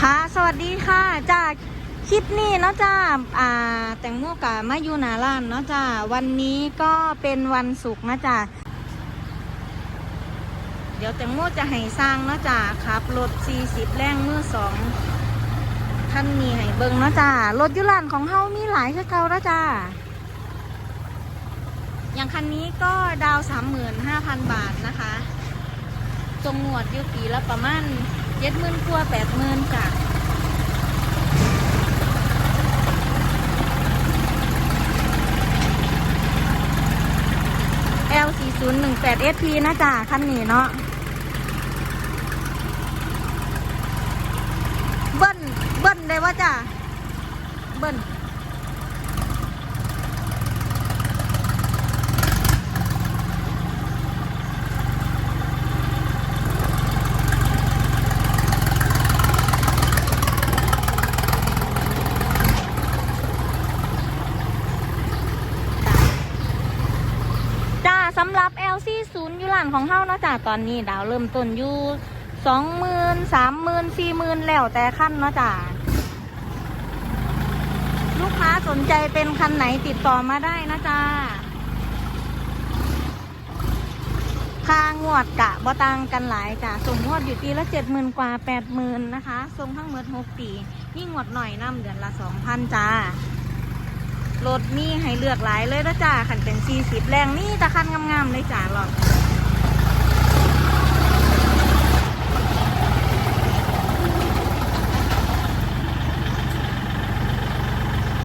ค่ะ สวัสดีค่ะ จากคลิปนี้เนาะจ้าอ่า แตงโมกะมายูนาร้านเนาะจ้าวันนี้ก็เป็นวันศุกร์นะจ้าเดี๋ยวแตงโมจะให้สร้างเนาะจ้าขับรถ40 แรงมือสองคันนี้ให้เบิ่งเนาะจ้ารถยุรานของเฮามีหลายคือเก่าแล้วจ้าอย่างคันนี้ก็ดาว 35,000 บาทนะคะ จงงวดอยู่ปีละประมาณ เจ็ดหมื่นกว่าแปดหมื่นจ้ะ L 4 0 1 8 SP นะจ้ะคันนี้เนาะเบิ้ลเบิ้ลได้ว่าจ้ะเบิ้ล สำหรับ LC 0ยูหลังของเฮาเนาะจ้าตอนนี้ดาวเริ่มต้นอยู่สองหมื่นสามหมื่นสี่หมื่นแล้วแต่ขั้นเนาะจ้าลูกค้าสนใจเป็นคันไหนติดต่อมาได้นะจ้าค่างวดกะบ่ตังกันหลายจ้าส่งงวดอยู่ปีละเจ็ดหมื่นกว่าแปดหมื่นนะคะส่งทั้งหมดหกปี นี่งวดหน่อยน้ำเดือนละสองพันจ้า รถมีให้เลือกหลายเลยนะจ้าขันเป็น 40 แรงนี่ตะคันงามๆเลยจ้าหรอก